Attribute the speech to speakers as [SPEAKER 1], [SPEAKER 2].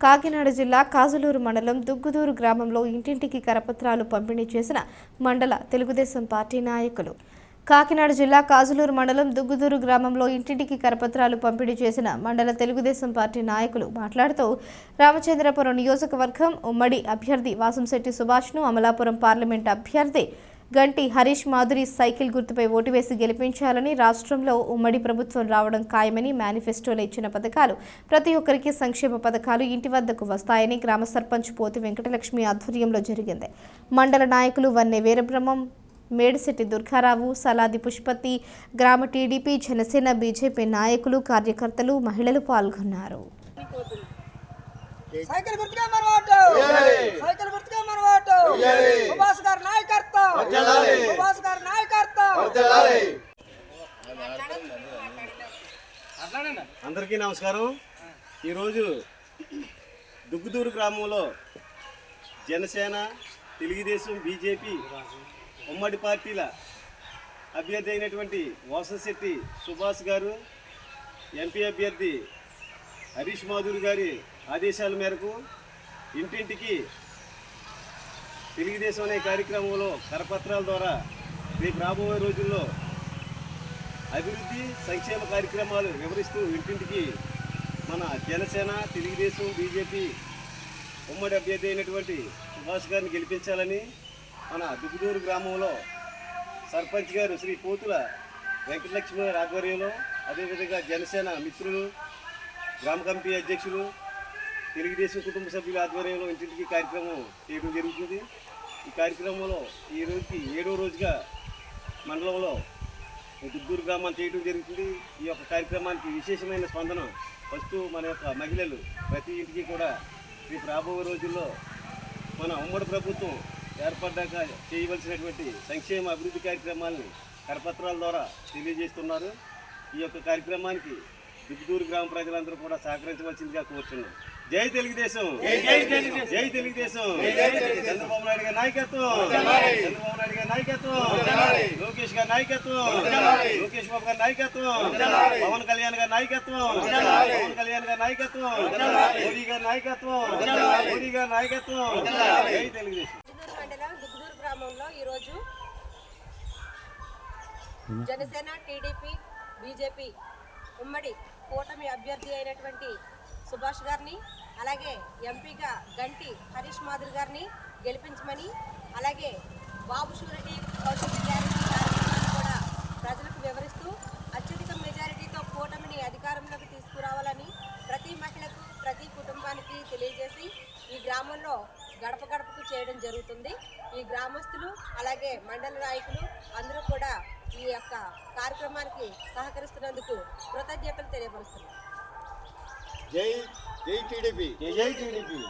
[SPEAKER 1] కాకినాడ జిల్లా కాజులూరు మండలం దుగ్గుదూరు గ్రామంలో ఇంటింటికి కరపత్రాలు పంపిణీ చేసిన మండల తెలుగుదేశం పార్టీ నాయకులు. కాకినాడ జిల్లా కాజులూరు మండలం దుగ్గుదూరు గ్రామంలో ఇంటింటికి కరపత్రాలు పంపిణీ చేసిన మండల తెలుగుదేశం పార్టీ నాయకులు మాట్లాడుతూ రామచంద్రపురం నియోజకవర్గం ఉమ్మడి అభ్యర్థి వాసంశెట్టి సుభాష్ను అమలాపురం పార్లమెంట్ అభ్యర్థి గంటి హరీష్ మాధురి సైకిల్ గుర్తుపై ఓటు వేసి గెలిపించాలని రాష్ట్రంలో ఉమ్మడి ప్రభుత్వం రావడం ఖాయమని మేనిఫెస్టోలో ఇచ్చిన పథకాలు. ప్రతి ఒక్కరికి సంక్షేమ పథకాలు ఇంటి వద్దకు వస్తాయని గ్రామ సర్పంచ్ పోతి వెంకటలక్ష్మి ఆధ్వర్యంలో జరిగింది. మండల నాయకులు వన్నె వీరబ్రహ్మం మేడిశెట్టి దుర్గారావు సలాది పుష్పతి గ్రామ టీడీపీ జనసేన బీజేపీ నాయకులు కార్యకర్తలు మహిళలు పాల్గొన్నారు.
[SPEAKER 2] సైకిల్ గుర్తుగా మన ఓటు! సైకిల్ గుర్తుగా మన ఓటు సుభాష్ గారి నాయకత్వం సుభాష్ గారి నాయకత్వం
[SPEAKER 3] అందరికీ నమస్కారం. ఈరోజు దుగ్గుదూరు గ్రామంలో జనసేన తెలుగుదేశం బీజేపీ ఉమ్మడి పార్టీల అభ్యర్థి అయినటువంటి వాసశెట్టి సుభాష్ గారు ఎంపీ అభ్యర్థి హరీష్ మాధురి గారి ఆదేశాల మేరకు ఇంటింటికి తెలుగుదేశం అనే కార్యక్రమంలో కరపత్రాల ద్వారా రేపు రాబోయే రోజుల్లో అభివృద్ధి సంక్షేమ కార్యక్రమాలు వివరిస్తూ ఇంటింటికి మన జనసేన తెలుగుదేశం బీజేపీ ఉమ్మడి అభ్యర్థి అయినటువంటి సుభాష్ గారిని గెలిపించాలని మన దుగ్గుదూరు గ్రామంలో సర్పంచ్ గారు శ్రీ పోతుల వెంకటలక్ష్మి గారి ఆధ్వర్యంలో అదేవిధంగా జనసేన మిత్రులు గ్రామ కమిటీ అధ్యక్షులు తెలుగుదేశం కుటుంబ సభ్యుల ఆధ్వర్యంలో ఇంటింటికి కార్యక్రమం చేయడం జరుగుతుంది. ఈ కార్యక్రమంలో ఈ రోజుకి ఏడో రోజుగా మండలంలో దుద్దూరు గ్రామాన్ని చేయడం జరుగుతుంది. ఈ యొక్క కార్యక్రమానికి విశేషమైన స్పందన ఫస్ట్ మన యొక్క మహిళలు ప్రతి ఇంటికి కూడా రేపు రాబోయే రోజుల్లో మన ఉమ్మడి ప్రభుత్వం ఏర్పడ్డాక చేయవలసినటువంటి సంక్షేమ అభివృద్ధి కార్యక్రమాలని కరపత్రాల ద్వారా తెలియజేస్తున్నారు. ఈ యొక్క కార్యక్రమానికి దుద్దూరు గ్రామ ప్రజలందరూ కూడా సహకరించవలసిందిగా కోరుతున్నాం జై తెలుగుదేశం! జై తెలుగుదేశం! చంద్రబాబు నాయుడు గారి నాయకత్వం! చంద్రబాబు నాయుడు గారి నాయకత్వం! గారి నాయకత్వం. లోకేష్ బాబు గారి నాయకత్వం. పవన్ కళ్యాణ్ గారి నాయకత్వం. పవన్ కళ్యాణ్ గారి నాయకత్వం. మోడీ గారి నాయకత్వం. మోడీ గారి నాయకత్వం. తెలుగుదేశం.
[SPEAKER 4] గ్రామంలో ఈరోజు జనసేన టీడీపీ బీజేపీ ఉమ్మడి కూటమి అభ్యర్థి అయినటువంటి సుభాష్ గారిని అలాగే ఎంపీగా గంటి హరీష్ మాధురి గారిని గెలిపించమని అలాగే బాబు షూరిటీ భవిష్యత్తు గ్యారెంటీ ప్రతి కుటుంబానికి తెలియజేసి ఈ గ్రామంలో గడప గడపకు చేయడం జరుగుతుంది. ఈ గ్రామస్తులు అలాగే మండల నాయకులు అందరూ కూడా ఈ యొక్క కార్యక్రమానికి సహకరిస్తున్నందుకు కృతజ్ఞతలు తెలియపరుస్తున్నారు
[SPEAKER 3] జై జై టీడీపీ. జై జై టీడీపీ.